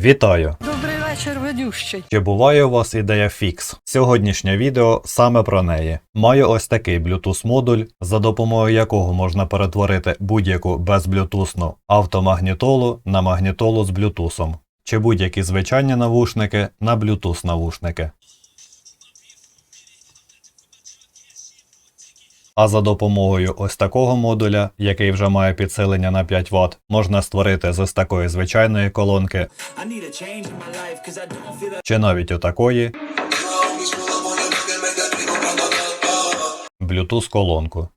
Вітаю! Добрий вечір, ведющий. Чи буває у вас ідея фікс? Сьогоднішнє відео саме про неї. Маю ось такий Bluetooth модуль, за допомогою якого можна перетворити будь-яку безблютусну автомагнітолу на магнітолу з блютусом, чи будь-які звичайні навушники на Bluetooth навушники. А за допомогою ось такого модуля, який вже має підсилення на 5 Вт, можна створити з ось такої звичайної колонки чи навіть отакої Bluetooth колонку.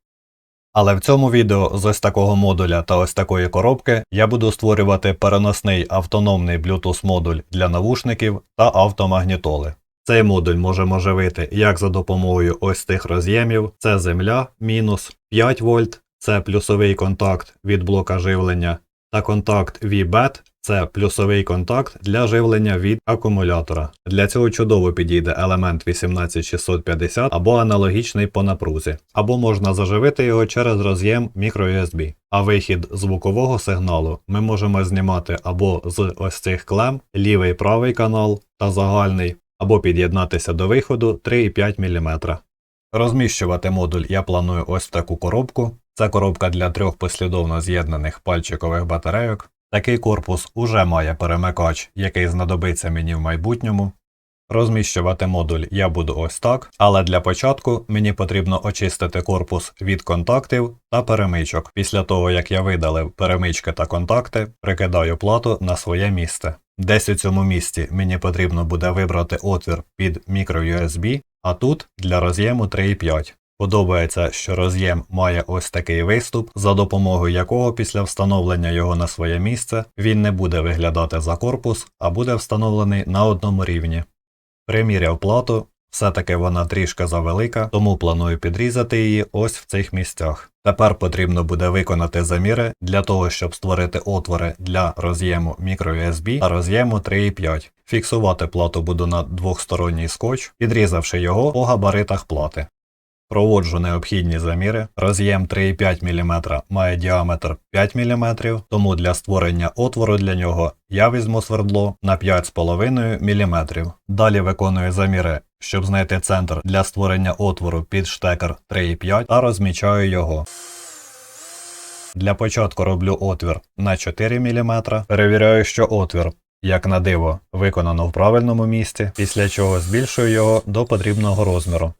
Але в цьому відео з ось такого модуля та ось такої коробки я буду створювати переносний автономний Bluetooth модуль для навушників та автомагнітоли. Цей модуль можемо живити як за допомогою ось цих роз'ємів, це земля мінус 5 вольт, це плюсовий контакт від блока живлення, та контакт VBAT – це плюсовий контакт для живлення від акумулятора. Для цього чудово підійде елемент 18650 або аналогічний по напрузі, або можна заживити його через роз'єм microUSB. А вихід звукового сигналу ми можемо знімати або з ось цих клем, лівий правий канал та загальний, або під'єднатися до виходу 3,5 мм. Розміщувати модуль я планую ось в таку коробку. Це коробка для трьох послідовно з'єднаних пальчикових батарейок. Такий корпус уже має перемикач, який знадобиться мені в майбутньому. Розміщувати модуль я буду ось так, але для початку мені потрібно очистити корпус від контактів та перемичок. Після того, як я видалив перемички та контакти, прикидаю плату на своє місце. Десь у цьому місці мені потрібно буде вибрати отвір під microUSB, а тут для роз'єму 3,5. Подобається, що роз'єм має ось такий виступ, за допомогою якого після встановлення його на своє місце він не буде виглядати за корпус, а буде встановлений на одному рівні. Приміряв плату, все-таки вона трішки завелика, тому планую підрізати її ось в цих місцях. Тепер потрібно буде виконати заміри для того, щоб створити отвори для роз'єму microUSB та роз'єму 3,5. Фіксувати плату буду на двохсторонній скотч, підрізавши його по габаритах плати. Проводжу необхідні заміри. Роз'єм 3,5 мм має діаметр 5 мм, тому для створення отвору для нього я візьму свердло на 5,5 мм. Далі виконую заміри, щоб знайти центр для створення отвору під штекер 3,5 та розмічаю його. Для початку роблю отвір на 4 мм, перевіряю, що отвір, як на диво, виконано в правильному місці, після чого збільшую його до потрібного розміру.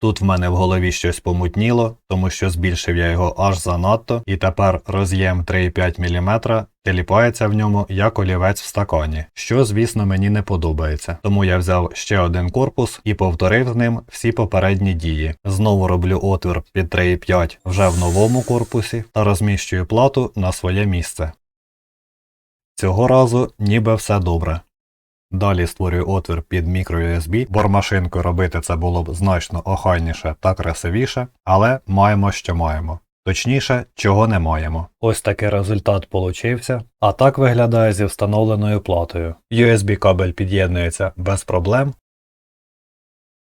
Тут в мене в голові щось помутніло, тому що збільшив я його аж занадто, і тепер роз'єм 3,5 мм теліпається в ньому як олівець в стакані, що, звісно, мені не подобається. Тому я взяв ще один корпус і повторив з ним всі попередні дії. Знову роблю отвір під 3,5 вже в новому корпусі та розміщую плату на своє місце. Цього разу ніби все добре. Далі створюю отвір під microUSB. Бормашинкою робити це було б значно охайніше та красивіше, але маємо, що маємо. Точніше, чого не маємо. Ось такий результат получився. А так виглядає зі встановленою платою. USB кабель під'єднується без проблем.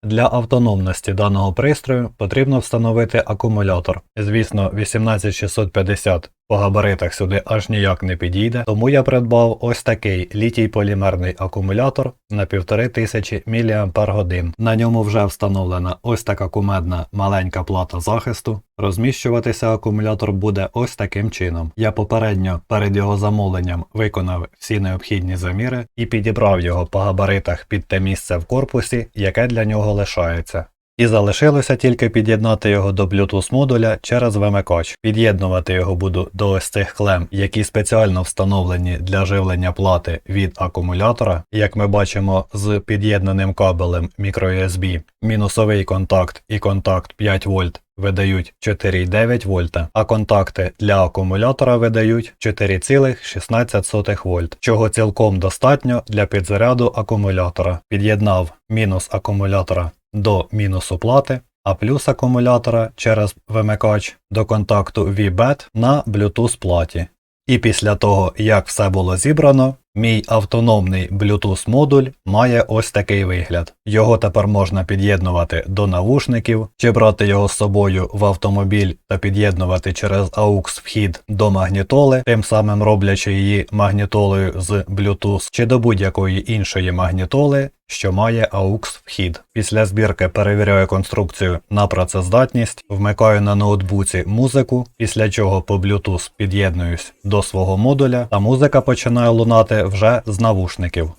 Для автономності даного пристрою потрібно встановити акумулятор. Звісно, 18650 по габаритах сюди аж ніяк не підійде, тому я придбав ось такий літій полімерний акумулятор на 1500 мАч. На ньому вже встановлена ось така кумедна маленька плата захисту. Розміщуватися акумулятор буде ось таким чином. Я попередньо перед його замовленням виконав всі необхідні заміри і підібрав його по габаритах під те місце в корпусі, яке для нього лишається. І залишилося тільки під'єднати його до Bluetooth модуля через вимикач. Під'єднувати його буду до ось цих клем, які спеціально встановлені для живлення плати від акумулятора. Як ми бачимо з під'єднаним кабелем microUSB, мінусовий контакт і контакт 5 вольт видають 4,9 вольта, а контакти для акумулятора видають 4,16 вольт, чого цілком достатньо для підзаряду акумулятора. Під'єднав мінус акумулятора до мінусу плати, а плюс акумулятора через вимикач до контакту VBAT на Bluetooth платі. І після того, як все було зібрано, Мій автономний Bluetooth модуль має ось такий вигляд. Його тепер можна під'єднувати до навушників чи брати його з собою в автомобіль та під'єднувати через AUX вхід до магнітоли, тим самим роблячи її магнітолою з Bluetooth, чи до будь-якої іншої магнітоли, що має AUX вхід. Після збірки перевіряю конструкцію на працездатність, вмикаю на ноутбуці музику, після чого по Bluetooth під'єднуюсь до свого модуля, та музика починає лунати вже з навушників.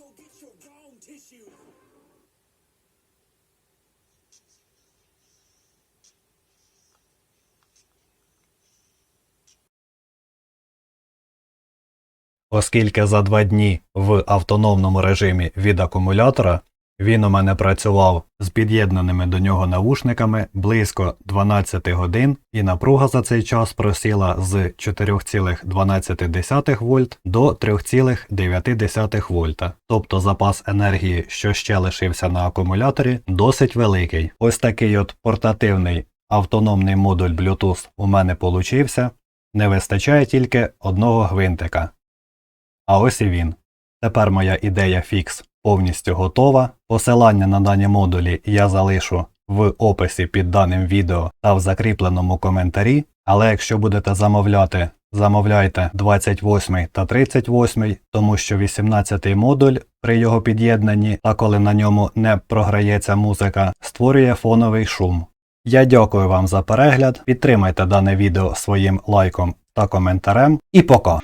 Оскільки за два дні в автономному режимі від акумулятора він у мене працював з під'єднаними до нього навушниками близько 12 годин, і напруга за цей час просіла з 4,12 вольт до 3,9 вольта. Тобто запас енергії, що ще лишився на акумуляторі, досить великий. Ось такий от портативний автономний модуль Bluetooth у мене получився. Не вистачає тільки одного гвинтика. А ось і він. Тепер моя ідея фікс повністю готова. Посилання на дані модулі я залишу в описі під даним відео та в закріпленому коментарі. Але якщо будете замовляти, замовляйте 28 та 38, тому що 18 модуль при його під'єднанні та коли на ньому не програється музика, створює фоновий шум. Я дякую вам за перегляд. Підтримайте дане відео своїм лайком та коментарем. І пока!